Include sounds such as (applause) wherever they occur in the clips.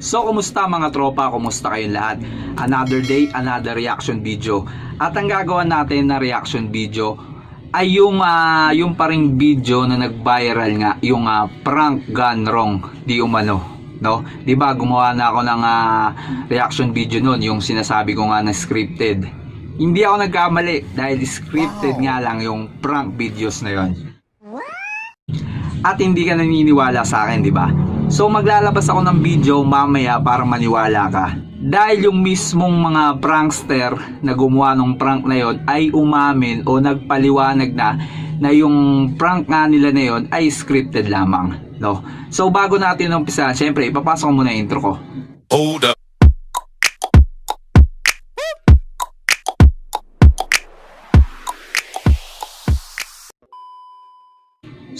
So, kumusta mga tropa? Kumusta kayong lahat? Another day, another reaction video. At ang gagawa natin na reaction video ay yung, ah, yung paring video na nag-viral nga, yung ah, prank gone wrong, di umano. No? 'Di ba gumawa na ako ng ah, reaction video noon, yung sinasabi ko nga na scripted. Hindi ako nagkamali dahil scripted nga lang yung prank videos na yon at hindi ka naniniwala sa akin, di ba? So maglalabas ako ng video mamaya para maniwala ka. Dahil yung mismong mga prankster na gumawa ng prank na yon ay umamin o nagpaliwanag na na yung prank nga nila na yon ay scripted lamang. No? So bago natin umpisa, syempre ipapasok ko muna yung intro ko. Hold up.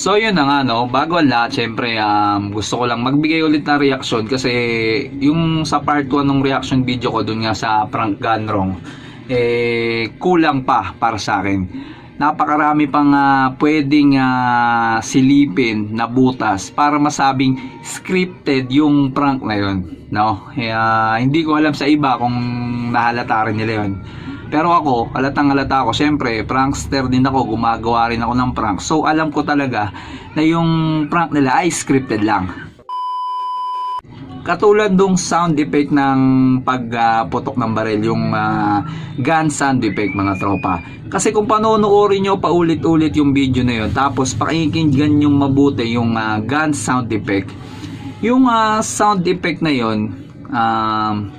So yun na nga no, bago ang lahat, syempre um, gusto ko lang magbigay ulit ng reaction kasi yung sa part 1 ng reaction video ko dun nga sa prank gone wrong, eh kulang pa para sa akin. Napakarami pang ah, pwedeng ah, silipin na butas para masabing scripted yung prank na yun. No? Kaya hindi ko alam sa iba kung nahalata rin nila yun. Pero ako, halatang halata ako, syempre, prankster din ako, gumagawa rin ako ng prank. So, alam ko talaga na yung prank nila ay scripted lang. Katulad nung sound effect ng pagputok ng baril, yung ah, gun sound effect mga tropa. Kasi kung panonoorin nyo paulit-ulit yung video na yun, tapos pakinggan yung mabuti yung ah, gun sound effect, yung ah, sound effect na yun, um,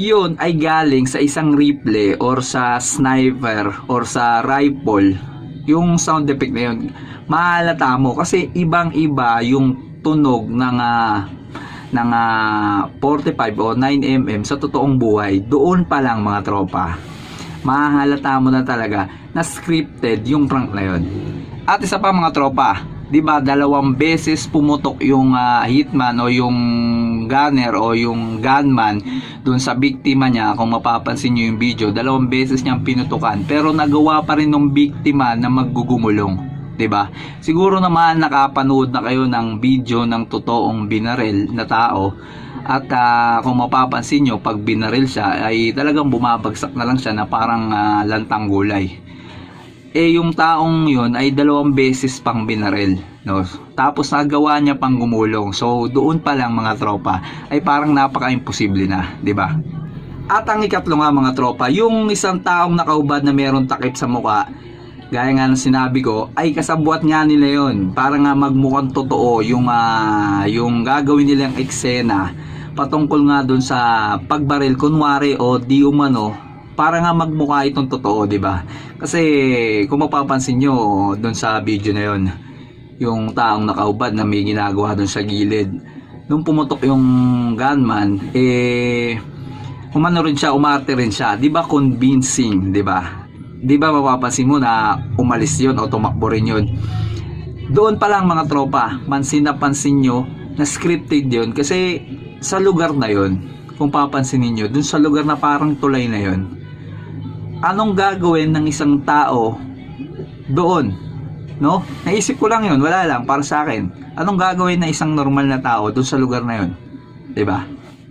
yun ay galing sa isang rifle or sa sniper or sa rifle. Yung sound effect na yun mahalata mo kasi ibang iba yung tunog ng ah, ng ah, 45 o 9mm sa totoong buhay. Doon pa lang mga tropa mahalata mo na talaga na scripted yung prank na yun. At isa pa mga tropa 'di ba dalawang beses pumutok yung ah, hitman o yung gunner o yung gunman dun sa biktima niya kung mapapansin niyo yung video dalawang beses niyang pinutukan pero nagawa pa rin ng biktima na maggugumulong 'di ba? Siguro naman nakapanood na kayo ng video ng totoong binaril na tao at ah, kung mapapansin nyo pag binaril siya ay talagang bumabagsak na lang siya na parang ah, lantang gulay eh yung taong yun ay dalawang beses pang binaril no? Tapos nagawa niya pang gumulong. So doon pa lang mga tropa ay parang napaka-imposible na di ba? At ang ikatlo nga mga tropa yung isang taong nakaubad na meron takip sa muka gaya nga ng sinabi ko ay kasabwat nga nila yon para nga magmukhang totoo yung ah, yung gagawin nilang eksena patungkol nga doon sa pagbaril. Kunwari o di umano para nga magmukha itong totoo, 'di ba? Kasi kung mapapansin nyo doon sa video na 'yon, yung taong nakaubad na may ginagawa doon sa gilid. Nung pumutok yung gunman, eh umano rin siya, umarte rin siya. 'Di ba convincing, 'di ba? 'Di ba mapapansin mo na umalis 'yon o tumakbo rin 'yon. Doon pa lang mga tropa, mansin na pansin nyo na scripted 'yon kasi sa lugar na 'yon, kung papansin niyo, doon sa lugar na parang tulay na 'yon, anong gagawin ng isang tao doon? No? Naisip ko lang yun, wala lang, para sa akin. Anong gagawin ng isang normal na tao doon sa lugar na yun? 'Di ba?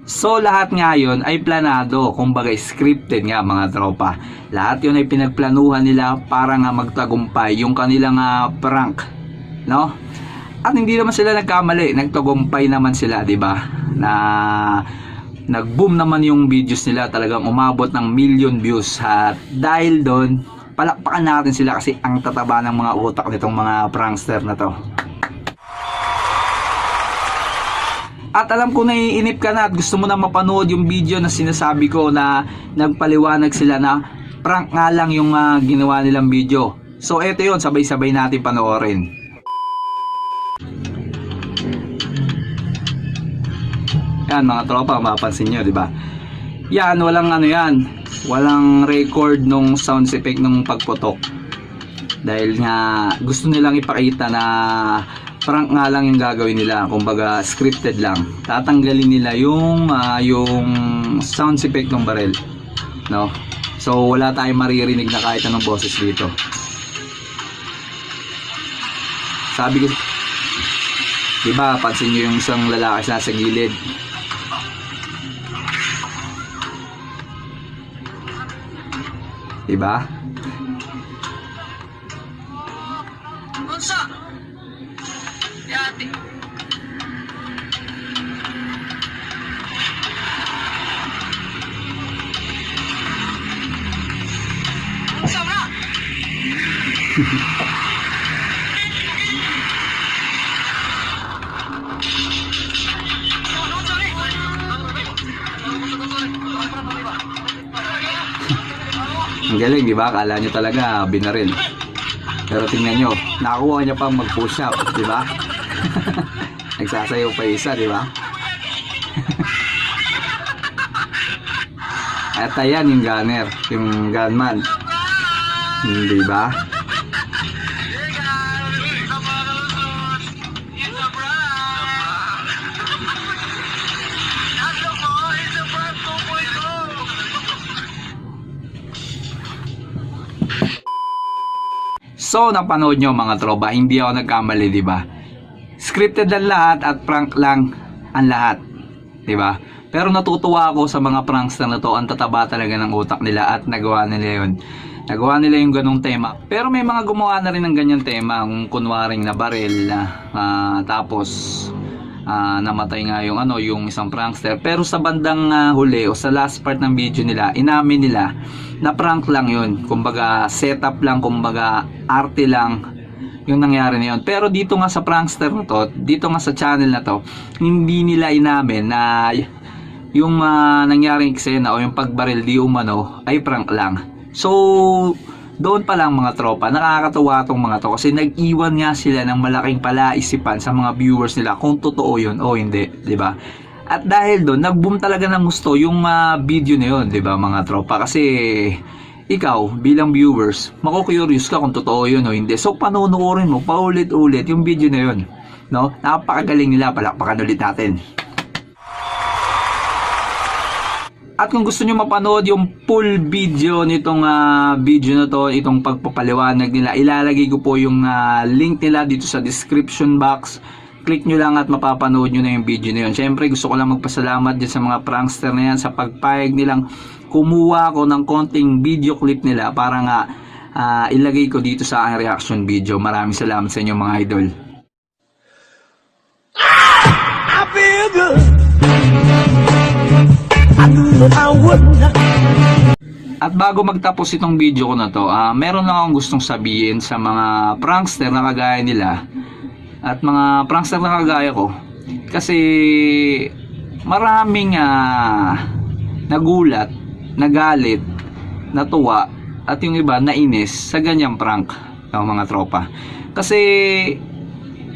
So lahat nga yun ay planado, kumbaga scripted nga mga tropa. Lahat yun ay pinagplanuhan nila para nga magtagumpay yung kanilang ah, prank. No? At hindi naman sila nagkamali, nagtagumpay naman sila, 'di ba? Na nag-boom naman yung videos nila. Talagang umabot ng million views. At dahil doon palakpakan natin sila kasi ang tataba ng mga utak nitong mga prankster na to. At alam ko naiinip ka na at gusto mo na mapanood yung video na sinasabi ko na nagpaliwanag sila na prank nga lang yung ah, ginawa nilang video. So eto yon sabay-sabay natin panoorin Yan mga tropa, mapapansin nyo, di ba? Yan, walang ano yan. Walang record nung sound effect nung pagputok. Dahil nga gusto nilang ipakita na prank nga lang yung gagawin nila. Kumbaga scripted lang. Tatanggalin nila yung ah, yung sound effect ng barrel. No? So wala tayong maririnig na kahit anong boses dito. Sabi ko, Diba, pansin nyo yung isang lalaki sa gilid Diba? Unsa? Yati. Unsa ra? (laughs) Ang galing, di ba? Akala nyo talaga binaril. Pero tingnan nyo, nakakuha niya pang mag-push up, di ba? (laughs) Nagsasayaw pa isa, di ba? (laughs) At ayan yung gunner, yung gunman. Di ba? So, napanood nyo mga tropa, hindi ako nagkamali, di ba? Scripted ang lahat at prank lang ang lahat, di ba? Pero natutuwa ako sa mga prankster na to, ang tataba talaga ng utak nila at nagawa nila yun. Nagawa nila yung ganong tema. Pero may mga gumawa na rin ng ganyan tema, kung kunwaring na baril, ah, tapos ah, namatay nga yung ano, yung isang prankster. Pero sa bandang ah, huli o sa last part ng video nila, inamin nila na prank lang yun. Kumbaga, setup lang, kumbaga, arte lang yung nangyari na yun. Pero dito nga sa prankster na to, dito nga sa channel na to, hindi nila inamin na yung ah, nangyaring eksena o yung pagbaril di umano ay prank lang. So, doon pa lang mga tropa, nakakatuwa tong mga to kasi nag-iwan nga sila ng malaking palaisipan sa mga viewers nila kung totoo yun o hindi, di ba? At dahil doon, nag-boom talaga ng gusto yung ah, video na yun, di ba mga tropa? Kasi ikaw bilang viewers, mako-curious ka kung totoo yun o hindi. So panonoorin mo paulit-ulit yung video na yun. No? Napakagaling nila, palakpakan ulit natin. At kung gusto nyo mapanood yung full video nitong ah, video na to, itong pagpapaliwanag nila, ilalagay ko po yung ah, link nila dito sa description box. Click nyo lang at mapapanood nyo na yung video na yun. Siyempre gusto ko lang magpasalamat din sa mga prankster na yan sa pagpayag nilang kumuha ko ng konting video clip nila para nga ah, ilagay ko dito sa aking reaction video. Maraming salamat sa inyo mga idol. I feel good. At bago magtapos itong video ko na to, ah, meron lang akong gustong sabihin sa mga prankster na kagaya nila at mga prankster na kagaya ko. Kasi maraming ah, nagulat, nagalit, natuwa at yung iba nainis sa ganyang prank ng mga tropa. Kasi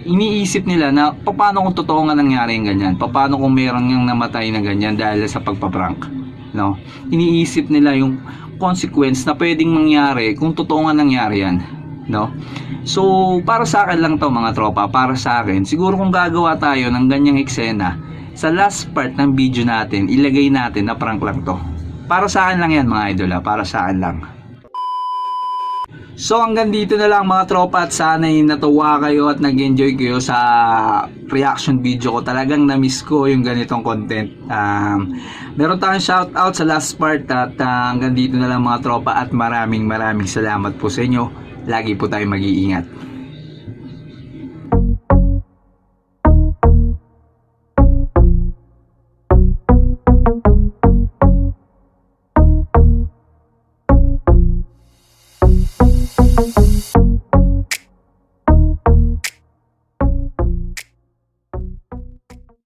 iniisip nila na paano kung totoo nga nangyari yung ganyan? Paano kung meron yung namatay na ganyan dahil sa pagpaprank? No? Iniisip nila yung consequence na pwedeng mangyari kung totoo nga nangyari yan. No? So para sa akin lang to mga tropa. Para sa akin siguro kung gagawa tayo ng ganyang eksena sa last part ng video natin ilagay natin na prank lang to. Para sa akin lang yan mga idol ha? para sa akin lang So hanggang dito na lang mga tropa at sana'y natuwa kayo at nag-enjoy kayo sa reaction video ko. Talagang na-miss ko yung ganitong content. Um, meron tayong shoutout sa last part at uh, hanggang dito na lang mga tropa at maraming maraming salamat po sa inyo. Lagi po tayong mag-iingat.